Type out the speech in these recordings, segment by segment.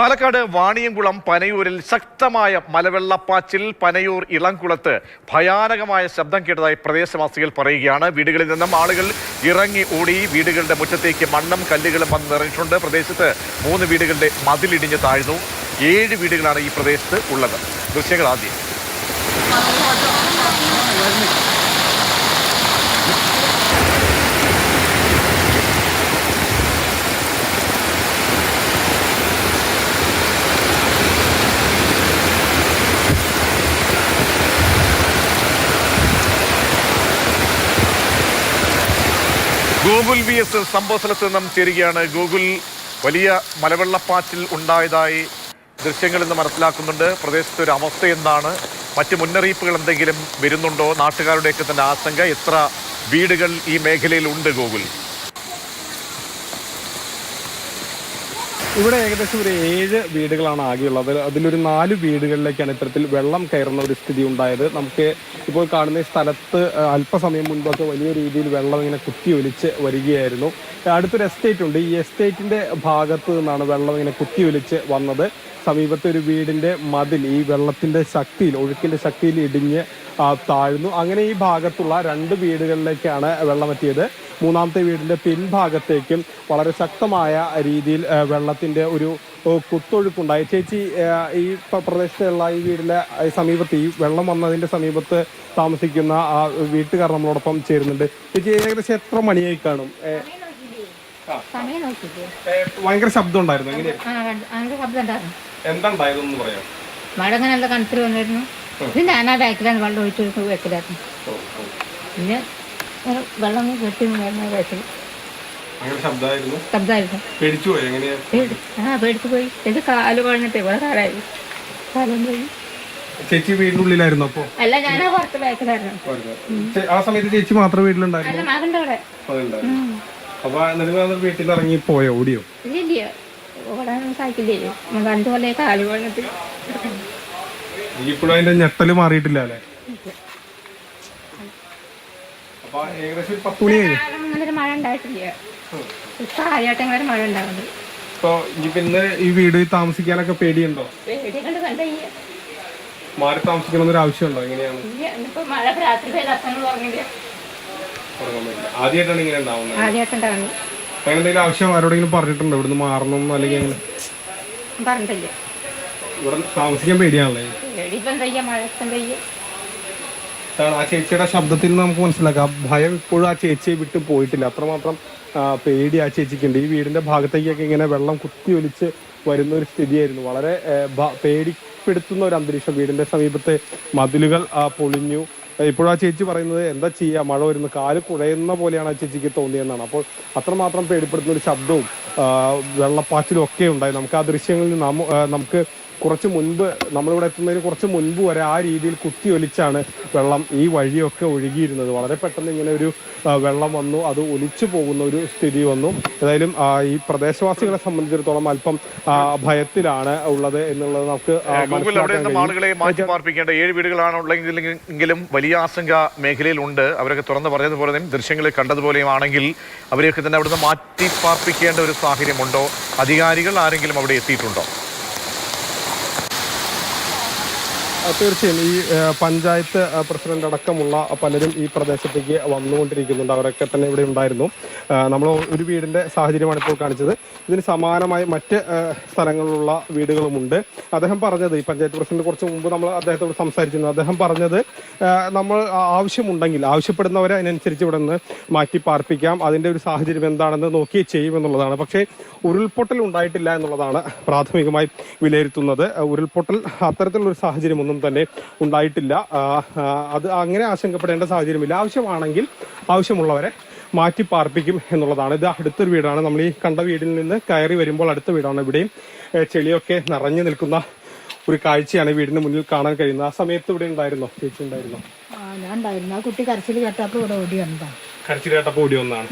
പാലക്കാട് വാണിയംകുളം പനയൂരിൽ ശക്തമായ മലവെള്ളപ്പാച്ചിൽ പനയൂർ ഇളംകുളത്ത് ഭയാനകമായ ശബ്ദം കേട്ടതായി പ്രദേശവാസികൾ പറയുകയാണ്. വീടുകളിൽ നിന്നും ആളുകൾ ഇറങ്ങി ഓടി വീടുകളുടെ മുറ്റത്തേക്ക് മണ്ണും കല്ലുകളും വന്ന് നിറഞ്ഞിട്ടുണ്ട്. പ്രദേശത്ത് മൂന്ന് വീടുകളുടെ മതിലിടിഞ്ഞ് താഴ്ന്നു. ഏഴ് വീടുകളാണ് ഈ പ്രദേശത്ത് ഉള്ളത്. ദൃശ്യങ്ങൾ ആദ്യം. ഗൂഗിൾ വി എസ് സംഭവ സ്ഥലത്ത് നിന്നും ചേരുകയാണ് ഗൂഗിൾ വലിയ മലവെള്ളപ്പാച്ചിൽ ഉണ്ടായതായി ദൃശ്യങ്ങളിൽ നിന്ന് മനസ്സിലാക്കുന്നുണ്ട്. പ്രദേശത്തെ ഒരു അവസ്ഥ എന്താണ് മറ്റ് മുന്നറിയിപ്പുകൾ എന്തെങ്കിലും വരുന്നുണ്ടോ? നാട്ടുകാരുടെയൊക്കെ തന്നെ ആശങ്ക. എത്ര വീടുകൾ ഈ മേഖലയിൽ ഉണ്ട് ഗൂഗിൾ ഇവിടെ ഏകദേശം ഒരു ഏഴ് വീടുകളാണ് ആകെയുള്ളത്. അതിലൊരു നാല് വീടുകളിലേക്കാണ് ഇത്തരത്തിൽ വെള്ളം കയറുന്ന ഒരു സ്ഥിതി ഉണ്ടായത്. നമുക്ക് ഇപ്പോൾ കാണുന്ന സ്ഥലത്ത് അല്പസമയം മുൻപൊക്കെ വലിയ രീതിയിൽ വെള്ളം ഇങ്ങനെ കുത്തി ഒലിച്ച് വരികയായിരുന്നു. അടുത്തൊരു എസ്റ്റേറ്റ് ഉണ്ട്. ഈ എസ്റ്റേറ്റിന്റെ ഭാഗത്ത് നിന്നാണ് വെള്ളം ഇങ്ങനെ കുത്തി ഒലിച്ച് വന്നത്. സമീപത്തെ ഒരു വീടിന്റെ മതിൽ ഈ വെള്ളത്തിന്റെ ശക്തിയിൽ ഒഴുക്കിന്റെ ശക്തിയിൽ ഇടിഞ്ഞ് താഴ്ന്നു. അങ്ങനെ ഈ ഭാഗത്തുള്ള രണ്ട് വീടുകളിലേക്കാണ് വെള്ളമെത്തിയത്. മൂന്നാമത്തെ വീടിന്റെ പിൻഭാഗത്തേക്കും വളരെ ശക്തമായ രീതിയിൽ വെള്ളത്തിന്റെ വെള്ളത്തിന്റെ ഒരു കുത്തൊഴുക്കുണ്ടായി. ചേച്ചി ഈ പ്രദേശത്തുള്ള ഈ വീടിന്റെ സമീപത്ത് ഈ വെള്ളം വന്നതിന്റെ സമീപത്ത് താമസിക്കുന്ന ആ വീട്ടുകാർ നമ്മളോടൊപ്പം ചേരുന്നുണ്ട്. ചേച്ചി ഏകദേശം എത്ര മണിയായി കാണും? ഭയങ്കര ശബ്ദം ഉണ്ടായിരുന്നു എന്താ ഉണ്ടായതെന്ന് പറയാം മഴ അങ്ങനെ നല്ല കണത്തിൽ വന്നിരുന്നു. ആ വെള്ളം ഒഴിച്ചു വെക്കലായിരുന്നു പിന്നെ വെള്ളം കെട്ടി വരുന്ന ശബ്ദമായിരുന്നു. ആ പേടിച്ച് പോയി. എന്റെ കാൽ കാലായി. കാലം പോയി. ചേച്ചി വീടിനുള്ളിലായിരുന്നു അപ്പോ? അല്ല ഞാനാ പുറത്ത് ബാക്കിലായിരുന്നു. ആ സമയത്ത് ചേച്ചി മാത്രം വീട്ടിലുണ്ടായിരുന്നു. അപ്പൊ എന്നിട്ട് വീട്ടിൽ ഇറങ്ങി പോയോ ഓടിയോ? ഇല്ല ഓടാനൊന്നും സാധിക്കില്ലേ കാൽ ഇപ്പോഴും അതിന്റെ ഞെട്ടൽ മാറിയിട്ടില്ല അല്ലേ? കാലം അങ്ങനെ ഒരു മഴ ഉണ്ടായിട്ടില്ല. ഇപ്പൊ അങ്ങനെ മഴ ഉണ്ടാവുന്നത് ഇപ്പൊ ഇനിയിപ്പോ ഇന്ന് ഈ വീട് താമസിക്കാനൊക്കെ പേടിയുണ്ടോ? പേടി കണ്ട് കണ്ട മാറി താമസിക്കണമെന്നൊരു ആവശ്യമുണ്ടോ? എങ്ങനെയാണ്? ആദ്യമായിട്ടാണ് ഇങ്ങനെ ഉണ്ടാവുന്നത്. അങ്ങനെ എന്തെങ്കിലും ആവശ്യം ആരോടെങ്കിലും പറഞ്ഞിട്ടുണ്ടോ? ഇവിടുന്ന് മാറണം അല്ലെങ്കിൽ അങ്ങനെ പറഞ്ഞിട്ടില്ല. ഇവിടെ താമസിക്കാൻ പേടിയാണല്ലേ? ആ ചേച്ചിയുടെ ശബ്ദത്തിൽ നിന്ന് നമുക്ക് മനസ്സിലാക്കാം. ഭയം ഇപ്പോഴും ആ ചേച്ചിയെ വിട്ട് പോയിട്ടില്ല. അത്രമാത്രം പേടി ആ ചേച്ചിക്കുണ്ട്. ഈ വീടിന്റെ ഭാഗത്തേക്കൊക്കെ ഇങ്ങനെ വെള്ളം കുത്തി ഒലിച്ച് വരുന്ന ഒരു സ്ഥിതിയായിരുന്നു. വളരെ പേടിപ്പെടുത്തുന്ന ഒരു അന്തരീക്ഷം. വീടിന്റെ സമീപത്തെ മതിലുകൾ പൊളിഞ്ഞു. ഇപ്പോഴും ആ ചേച്ചി പറയുന്നത് എന്താ ചെയ്യുക മഴ വരുന്നു. കാൽ കുഴയുന്ന പോലെയാണ് ആ ചേച്ചിക്ക് തോന്നിയെന്നാണ്. അപ്പോൾ അത്രമാത്രം പേടിപ്പെടുത്തുന്ന ഒരു ശബ്ദവും വെള്ളപ്പാച്ചിലും ഒക്കെ ഉണ്ടായി. നമുക്ക് ആ ദൃശ്യങ്ങളിൽ നമുക്ക് കുറച്ച് മുൻപ് നമ്മളിവിടെ എത്തുന്നതിന് കുറച്ച് മുൻപ് വരെ ആ രീതിയിൽ കുത്തി ഒലിച്ചാണ് വെള്ളം ഈ വഴിയൊക്കെ ഒഴുകിയിരുന്നത്. വളരെ പെട്ടെന്ന് ഇങ്ങനെ ഒരു വെള്ളം വന്നു. അത് ഒലിച്ചു പോകുന്ന ഒരു സ്ഥിതി വന്നു. ഏതായാലും ഈ പ്രദേശവാസികളെ സംബന്ധിച്ചിടത്തോളം അല്പം ഭയത്തിലാണ് ഉള്ളത് എന്നുള്ളത് നമുക്ക് ആളുകളെ മാറ്റി പാർപ്പിക്കേണ്ട ഏഴ് വീടുകളാണ് ഉള്ളതെങ്കിലും വലിയ ആശങ്ക മേഖലയിലുണ്ട് അവരൊക്കെ തുറന്ന് പറഞ്ഞതുപോലെ ദൃശ്യങ്ങൾ ദൃശ്യങ്ങളിൽ കണ്ടതുപോലെയും ആണെങ്കിൽ അവരെയൊക്കെ തന്നെ അവിടുന്ന് മാറ്റി പാർപ്പിക്കേണ്ട ഒരു സാഹചര്യമുണ്ടോ? അധികാരികൾ ആരെങ്കിലും അവിടെ എത്തിയിട്ടുണ്ടോ ആ, തീർച്ചയായും ഈ പഞ്ചായത്ത് പ്രസിഡന്റ് അടക്കമുള്ള പലരും ഈ പ്രദേശത്തേക്ക് വന്നുകൊണ്ടിരിക്കുന്നുണ്ട്. അവരൊക്കെ തന്നെ ഇവിടെ ഉണ്ടായിരുന്നു. നമ്മൾ ഒരു വീടിന്റെ സാഹചര്യമാണ് ഇപ്പോൾ കാണിച്ചത്. ഇതിന് സമാനമായി മറ്റ് സ്ഥലങ്ങളിലുള്ള വീടുകളുമുണ്ട്. അദ്ദേഹം പറഞ്ഞത് ഈ പഞ്ചായത്ത് പ്രസിഡന്റ് കുറച്ച് മുമ്പ് നമ്മൾ അദ്ദേഹത്തോട് സംസാരിച്ചിരുന്നു. അദ്ദേഹം പറഞ്ഞത് നമ്മൾ ആവശ്യമുണ്ടെങ്കിൽ ആവശ്യപ്പെടുന്നവരെ അതിനനുസരിച്ച് ഇവിടെ നിന്ന് മാറ്റി പാർപ്പിക്കാം അതിന്റെ ഒരു സാഹചര്യം എന്താണെന്ന് നോക്കി ചെയ്യുമെന്നുള്ളതാണ് പക്ഷേ ഉരുൾപൊട്ടൽ ഉണ്ടായിട്ടില്ല എന്നുള്ളതാണ് പ്രാഥമികമായി വിലയിരുത്തുന്നത്. ഉരുൾപൊട്ടൽ അത്തരത്തിലുള്ള ഒരു സാഹചര്യം ഒന്നും തന്നെ ഉണ്ടായിട്ടില്ല അത് അങ്ങനെ ആശങ്കപ്പെടേണ്ട സാഹചര്യമില്ല. ആവശ്യമാണെങ്കിൽ ആവശ്യമുള്ളവരെ മാറ്റി പാർപ്പിക്കും എന്നുള്ളതാണ്. ഇത് അടുത്തൊരു വീടാണ്. നമ്മൾ ഈ കണ്ട വീടിൽ നിന്ന് കയറി വരുമ്പോൾ അടുത്ത വീടാണ്. ഇവിടെയും ചെളിയൊക്കെ നിറഞ്ഞു നിൽക്കുന്ന ഒരു കാഴ്ചയാണ് വീടിന്റെ വീടിന് മുന്നിൽ കാണാൻ കഴിയുന്നത്. ആ സമയത്ത് ഇവിടെ ഉണ്ടായിരുന്നോ? ചേച്ചി ഉണ്ടായിരുന്നോ? ആ ഞാൻ ഉണ്ടായിരുന്നു. ആ കുട്ടി കരച്ചിൽ കേട്ടപ്പോൾ ഇവിടെ ഓടി വന്നതാ. കരച്ചിൽ കേട്ടപ്പോ ഓടി വന്നതാണ്.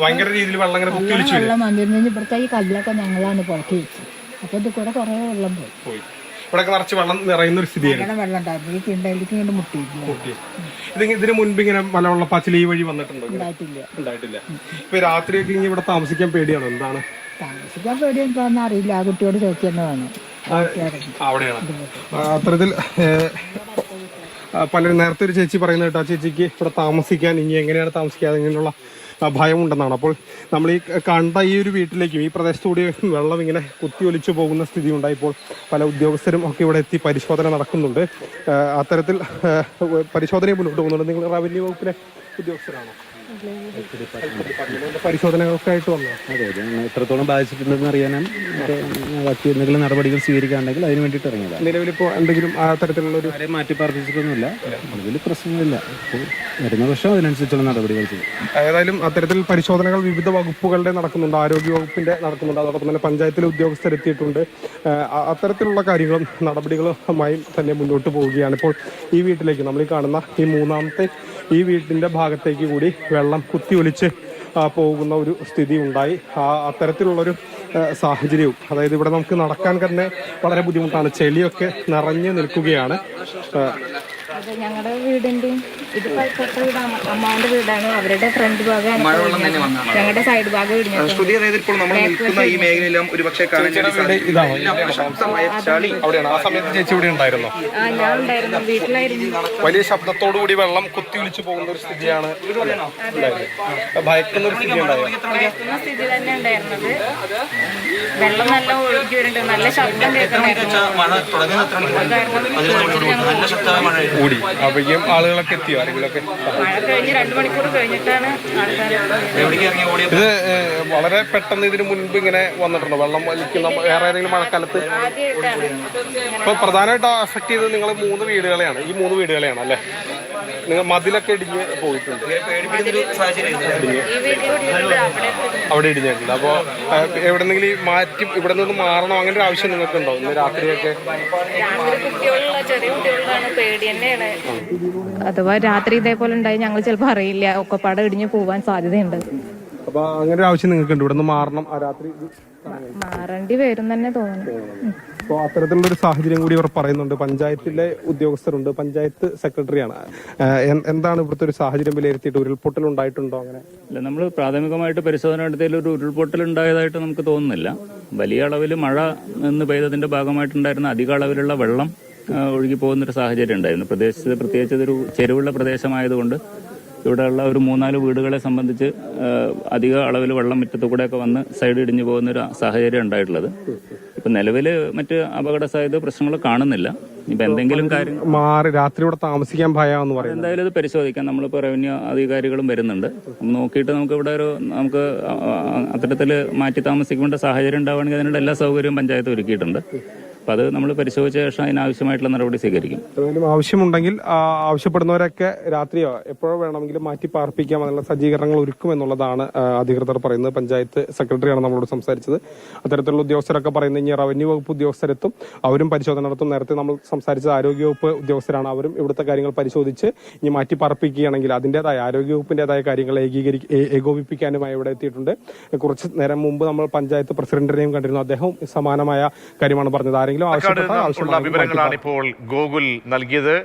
ഭയങ്കര രീതിയിൽ വെള്ളം ഇങ്ങനെ കുത്തി വെള്ളം ഇവിടുത്തെ ഈ കല്ലൊക്കെ ഞങ്ങളാണ് പുറത്ത് വെച്ചത് അപ്പൊ ഇത് കൂടെ കുറെ വെള്ളം പോയി. പോയി. ഇവിടെ നിറച്ച് വെള്ളം നിറയുന്ന ഒരു സ്ഥിതിയായിരുന്നു. അങ്ങനെ വെള്ളം ഉണ്ടായിരുന്നു. ഈ തിണ്ടയിലേക്ക് ഇങ്ങോട്ട് മുട്ടിയില്ല ഓക്കെ ഇത് ഇതിന് മുൻപ് ഇങ്ങനെ മലവെള്ളപ്പാച്ചിൽ ഈ വഴി വന്നിട്ടുണ്ടോ? ഇങ്ങനെ? ഉണ്ടായിട്ടില്ല. ഉണ്ടായിട്ടില്ല. ഇപ്പൊ രാത്രിയൊക്കെ ഇവിടെ താമസിക്കാൻ പേടിയാണോ? എന്താണ്? താമസിക്കാൻ പേടിയുണ്ടോന്ന് അറിയില്ല. ആ കുട്ടിയോട് ചോദിക്കുന്ന വേണം അവിടെയാണ്. അത്തരത്തിൽ പലരും നേരത്തെ ഒരു ചേച്ചി പറയുന്നത് കേട്ടോ ആ ചേച്ചിക്ക് ഇവിടെ താമസിക്കാൻ ഇനി എങ്ങനെയാണ് താമസിക്കാതെ ഇങ്ങനെയുള്ള ഭയമുണ്ടെന്നാണ്. അപ്പോൾ നമ്മൾ ഈ കണ്ട ഈ ഒരു വീട്ടിലേക്കും ഈ പ്രദേശത്തുകൂടി വെള്ളം ഇങ്ങനെ കുത്തി ഒലിച്ചു പോകുന്ന സ്ഥിതി ഉണ്ടായപ്പോൾ പല ഉദ്യോഗസ്ഥരും ഒക്കെ ഇവിടെ എത്തി പരിശോധന നടക്കുന്നുണ്ട്. അത്തരത്തിൽ പരിശോധനയെ മുന്നോട്ട് പോകുന്നുണ്ട് നിങ്ങൾ റവന്യൂ വകുപ്പിലെ ഉദ്യോഗസ്ഥരാണോ? പരിശോധനകൾക്കായിട്ട് വന്നോ അതെ എത്രത്തോളം ബാധിച്ചിട്ടുണ്ടെന്ന് അറിയാനും ബാക്കി എന്തെങ്കിലും നടപടികൾ സ്വീകരിക്കാണ്ടെങ്കിൽ അതിന് വേണ്ടിയിട്ട് ഇറങ്ങിയതാണ് നിലവിലിപ്പോൾ എന്തെങ്കിലും ആ തരത്തിലുള്ള ഒരു ആരെയും മാറ്റി പാർപ്പിച്ചിട്ടൊന്നുമില്ല. അതിൽ പ്രശ്നങ്ങളില്ല വരുന്ന വർഷം അതിനനുസരിച്ചുള്ള നടപടികൾ ചെയ്യും. ഏതായാലും അത്തരത്തിൽ പരിശോധനകൾ വിവിധ വകുപ്പുകളുടെ നടക്കുന്നുണ്ട്. ആരോഗ്യ വകുപ്പിന്റെ നടക്കുന്നുണ്ട്. അതോടൊപ്പം തന്നെ പഞ്ചായത്തിലെ ഉദ്യോഗസ്ഥരെത്തിയിട്ടുണ്ട്. അത്തരത്തിലുള്ള കാര്യങ്ങളും നടപടികളുമായി തന്നെ മുന്നോട്ട് പോവുകയാണ്. ഇപ്പോൾ ഈ വീട്ടിലേക്ക് നമ്മൾ ഈ കാണുന്ന ഈ മൂന്നാമത്തെ ഈ വീട്ടിന്റെ ഭാഗത്തേക്ക് കൂടി വെള്ളം കുത്തിയൊലിച്ച് ഒലിച്ച് പോകുന്ന ഒരു സ്ഥിതി ഉണ്ടായി. ആ അത്തരത്തിലുള്ളൊരു സാഹചര്യവും അതായത് ഇവിടെ നമുക്ക് നടക്കാൻ തന്നെ വളരെ ബുദ്ധിമുട്ടാണ്. ചെളിയൊക്കെ നിറഞ്ഞു നിൽക്കുകയാണ്. ഞങ്ങളുടെ വീടിന്റെയും ഇത് അമ്മാവന്റെ വീടാണ്. അവരുടെ ഫ്രണ്ട് ഭാഗമാണ് ഞങ്ങളുടെ സൈഡ് ഭാഗം അതായത് ഇപ്പോൾ നമ്മൾ നിൽക്കുന്ന ഈ കാണാൻ. ശക്തമായ ചളി. അവിടെയാണ്. ആ സമയത്ത് ചേച്ചി ഇവിടെ ഉണ്ടായിരുന്നോ? ആ ഞാൻ ഉണ്ടായിരുന്നു. വീട്ടിലായിരുന്നു. വലിയ ശബ്ദത്തോടുകൂടി വെള്ളം കുത്തി ഒലിച്ചു പോകുന്ന ഒരു സ്ഥിതിയാണ് ഭയക്കുന്ന ഒരു സ്ഥിതി ഭയക്കുന്ന സ്ഥിതി തന്നെ ഉണ്ടായിരുന്നത്. വെള്ളം നല്ല ഒഴുകി വരുന്നുണ്ട് നല്ല ശബ്ദം മഴ തുടങ്ങുന്ന നല്ല ശക്തമായ മഴ കൂടി അപ്പോഴേക്കും ആളുകളൊക്കെ എത്തിയോ? ഇത് വളരെ പെട്ടെന്ന് ഇതിന് മുൻപ് ഇങ്ങനെ വന്നിട്ടുണ്ടോ. വെള്ളം വലിക്കുന്ന വേറെ ഏതെങ്കിലും മഴക്കാലത്ത്. ഇപ്പൊ പ്രധാനമായിട്ട് അഫക്ട് ചെയ്തത് നിങ്ങൾ മൂന്ന് വീടുകളെയാണ്. ഈ മൂന്ന് വീടുകളെയാണ് അല്ലേ? നിങ്ങൾ മതിലൊക്കെ ഇടിഞ്ഞ് പോയിട്ടുണ്ട്. പേടിപ്പിക്കുന്ന ഒരു സാഹചര്യം ഈ വീട്ടിൽ അവിടെ ഇടിഞ്ഞിട്ടുണ്ട്. അപ്പോൾ എവിടെന്നെങ്കിലും ഈ മാറ്റി ഇവിടെ നിന്ന് മാറണം? അങ്ങനെ ഒരു ആവശ്യം നിങ്ങൾക്ക് നിങ്ങൾക്കുണ്ടോ? ഇന്ന് രാത്രിയൊക്കെ? അഥവാ രാത്രി ഇതേപോലെ ഉണ്ടായി ഞങ്ങൾ ചിലപ്പോൾ അറിയില്ല. ഒക്കെപ്പാടെ ഇടിഞ്ഞു പോവാൻ സാധ്യതയുണ്ട്. അപ്പൊ അങ്ങനെ ഒരു ആവശ്യം നിങ്ങൾക്കുണ്ട്. ഇവിടെ നിന്ന് മാറണം. ആ രാത്രി മാറേണ്ടി വരും തന്നെ തോന്നുന്നു. അപ്പോൾ അത്തരത്തിലുള്ള ഒരു സാഹചര്യം കൂടി ഇവർ പറയുന്നുണ്ട്. പഞ്ചായത്തിലെ ഉദ്യോഗസ്ഥരുണ്ട്. പഞ്ചായത്ത് സെക്രട്ടറിയാണ്. എന്താണ് ഇവിടുത്തെ ഒരു സാഹചര്യം വിലയിരുത്തിയിട്ട് ഉരുൾപൊട്ടൽ ഉണ്ടായിട്ടുണ്ടോ അങ്ങനെ? അല്ല നമ്മൾ പ്രാഥമികമായിട്ട് പരിശോധന നടത്തിയതിൽ ഒരു ഉരുൾപൊട്ടൽ ഉണ്ടായതായിട്ട് നമുക്ക് തോന്നുന്നില്ല. വലിയ അളവിൽ മഴ നിന്ന് പെയ്തതിന്റെ ഭാഗമായിട്ടുണ്ടായിരുന്ന അധിക അളവിലുള്ള വെള്ളം ഒഴുകി ഒഴുകി പോകുന്നൊരു സാഹചര്യം ഉണ്ടായിരുന്നു. പ്രദേശത്ത് പ്രത്യേകിച്ച് ഇതൊരു ചെരുവുള്ള പ്രദേശമായതുകൊണ്ട് ഇവിടെയുള്ള ഒരു മൂന്നാൽ വീടുകളെ സംബന്ധിച്ച് അധിക അളവിൽ വെള്ളം മുറ്റത്തു കൂടെയൊക്കെ വന്ന് സൈഡ് ഇടിഞ്ഞു പോകുന്ന ഒരു സാഹചര്യം ഉണ്ടായിട്ടുള്ളത്. ഇപ്പൊ നിലവിൽ മറ്റ് അപകട സാധ്യത പ്രശ്നങ്ങൾ കാണുന്നില്ല. ഇപ്പൊ എന്തെങ്കിലും കാര്യം മാറി രാത്രി ഇവിടെ താമസിക്കാൻ ഭയാന്ന് പറയുന്നത്. എന്തായാലും ഇത് പരിശോധിക്കാം. നമ്മളിപ്പോൾ റവന്യൂ അധികാരികളും വരുന്നുണ്ട്. നോക്കിയിട്ട് നമുക്ക് ഇവിടെ ഒരു നമുക്ക് അത്തരത്തിൽ മാറ്റി താമസിക്കേണ്ട സാഹചര്യം ഉണ്ടാവുകയാണെങ്കിൽ അതിനുള്ള എല്ലാ സൗകര്യവും പഞ്ചായത്ത് ഒരുക്കിയിട്ടുണ്ട്. അപ്പം അത് നമ്മൾ പരിശോധിച്ച ശേഷം അതിനാവശ്യമായിട്ടുള്ള നടപടി സ്വീകരിക്കും. എന്തെങ്കിലും ആവശ്യമുണ്ടെങ്കിൽ ആവശ്യപ്പെടുന്നവരൊക്കെ രാത്രിയോ എപ്പോഴോ വേണമെങ്കിലും മാറ്റി പാർപ്പിക്കാം അതിനുള്ള സജ്ജീകരണങ്ങൾ ഒരുക്കും എന്നുള്ളതാണ് അധികൃതർ പറയുന്നത്. പഞ്ചായത്ത് സെക്രട്ടറിയാണ് നമ്മളോട് സംസാരിച്ചത്. അത്തരത്തിലുള്ള ഉദ്യോഗസ്ഥരൊക്കെ പറയുന്നത് ഇനി റവന്യൂ വകുപ്പ് ഉദ്യോഗസ്ഥരെത്തും അവരും പരിശോധന നടത്തും. നേരത്തെ നമ്മൾ സംസാരിച്ചത് ആരോഗ്യവകുപ്പ് ഉദ്യോഗസ്ഥരാണ്. അവരും ഇവിടുത്തെ കാര്യങ്ങൾ പരിശോധിച്ച് ഇനി മാറ്റി പാർപ്പിക്കുകയാണെങ്കിൽ അതിന്റെതായ ആരോഗ്യവകുപ്പിന്റെതായ കാര്യങ്ങൾ ഏകീകരി ഏകോപിപ്പിക്കാനുമായി ഇവിടെ എത്തിയിട്ടുണ്ട്. കുറച്ച് നേരം മുമ്പ് നമ്മൾ പഞ്ചായത്ത് പ്രസിഡന്റിനെയും കണ്ടിരുന്നു. അദ്ദേഹം സമാനമായ കാര്യമാണ് പറഞ്ഞത്. പാലക്കാട് ആവശ്യപ്പെട്ടാൽ ആവശ്യമുള്ള വിവരങ്ങളാണ് ഇപ്പോൾ ഗോകുൽ നൽകിയത്.